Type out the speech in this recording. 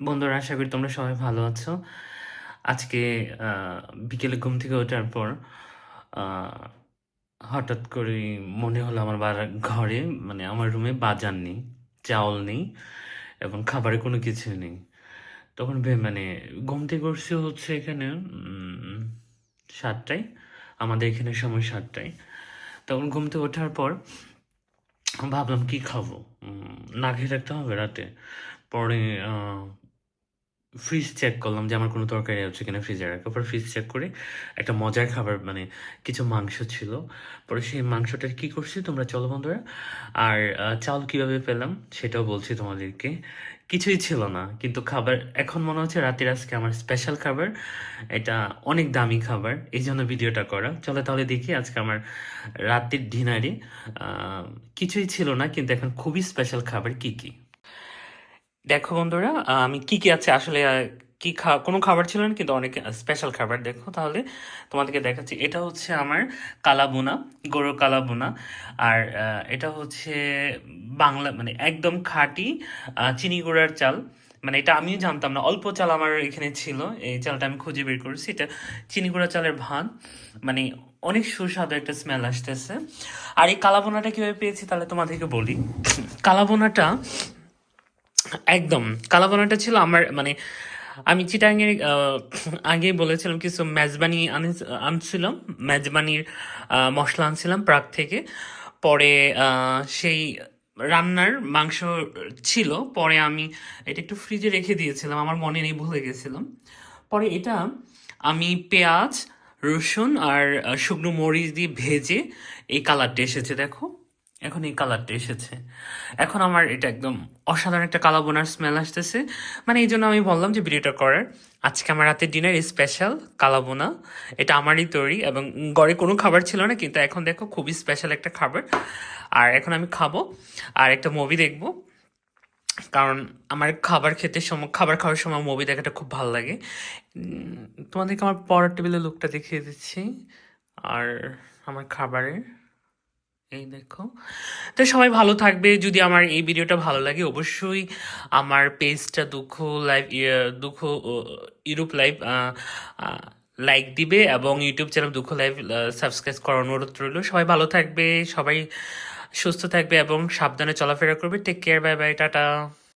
বন্ধুরা, আশা করি তোমরা সবাই ভালো আছো। আজকে বিকেলে ঘুম থেকে ওঠার পর হঠাৎ করে মনে হলো আমার ঘরে মানে আমার রুমে বাজার নেই, চাউল নেই এবং খাবারের কোনো কিছু নেই। তখন মানে ঘুম থেকে উঠছে হচ্ছে এখানে সাতটায়, আমাদের এখানে সময় সাতটায়। তখন ঘুম থেকে ওঠার পর ভাবলাম কি খাব? না খেয়ে থাকতে হবে রাতে। পরে ফ্রিজ চেক করলাম যে আমার কোনো তরকারি আছে কিনা ফ্রিজে রাখা। পরে ফ্রিজ চেক করে একটা মজার খাবার মানে কিছু মাংস ছিল। পরে সেই মাংসটার কি করছি তোমরা চলো বন্ধুরা। আর চাল কীভাবে পেলাম সেটাও বলছি তোমাদেরকে। কিছুই ছিল না, কিন্তু খাবার, এখন মনে হচ্ছে রাতের আজকে আমার স্পেশাল খাবার। এটা অনেক দামি খাবার, এই জন্য ভিডিওটা করা। চলো তাহলে দেখি আজকে আমার রাতের ডিনারে কিছুই ছিল না, কিন্তু এখন খুবই স্পেশাল খাবার কি কি। দেখো বন্ধুরা আমি কি কি আছে আসলে কি খা, কোনো খাবার ছিল না, কিন্তু অনেক স্পেশাল খাবার দেখো তাহলে তোমাদেরকে দেখাচ্ছি। এটা হচ্ছে আমার কালাবোনা গরুর কালাবোনা আর এটা হচ্ছে বাংলা মানে একদম খাঁটি চিনি গুঁড়ার চাল। মানে এটা আমিও জানতাম না, অল্প চাল আমার এখানে ছিল, এই চালটা আমি খুঁজে বের করেছি। এটা চিনি গুঁড়া চালের ভাত মানে অনেক সুস্বাদু একটা স্মেল আসতেছে। আর এই কালাবোনাটা কীভাবে পেয়েছি তাহলে তোমাদেরকে বলি। কালাবোনাটা একদম। কালাভুনাটা ছিল আমার মানে আমি চিটাঙ্গের আগে বলেছিলাম কিছু মেজবানি আনি- আনছিলাম, মেজবানির মশলা আনছিলাম প্রাগ থেকে। পরে সেই রান্নার মাংস ছিল, পরে আমি এটা একটু ফ্রিজে রেখে দিয়েছিলাম, আমার মনে নেই, ভুলে গেছিলাম। পরে এটা আমি পেঁয়াজ, রসুন আর শুকনো মরিচ দিয়ে ভেজে এই কালারটা এসেছে, দেখো। এখন এই কালারটা এসেছে। এখন আমার এটা একদম অসাধারণ একটা কালা বোনার স্মেল আসতেছে। মানে এই জন্য আমি বললাম যে ভিডিওটা করার। আজকে আমার রাতের ডিনার স্পেশাল কালাবোনা এটা আমারই তৈরি এবং ঘরে কোনো খাবার ছিল না, কিন্তু এখন দেখো খুবই স্পেশাল একটা খাবার। আর এখন আমি খাব আর একটা মুভি দেখব। কারণ আমার খাবার খেতে সময়, খাবার খাওয়ার সময় মুভি দেখাটা খুব ভালো লাগে। তোমাদেরকে আমার পরের টেবিলের লুকটা দেখিয়ে দিচ্ছি। আর আমার খাবারের। এই দেখো। তো সবাই ভালো থাকবে। যদি আমার এই ভিডিওটা ভালো লাগে, অবশ্যই আমার পেজটা দুঃখ লাইভ দুঃখ, ও- ইউরোপ লাইভ লাইক দিবে এবং ইউটিউব চ্যানেল দুঃখ লাইভ সাবস্ক্রাইব করার অনুরোধ রইল। সবাই ভালো থাকবে, সবাই সুস্থ থাকবে এবং সাবধানে চলাফেরা করবে। Take care bye bye tata.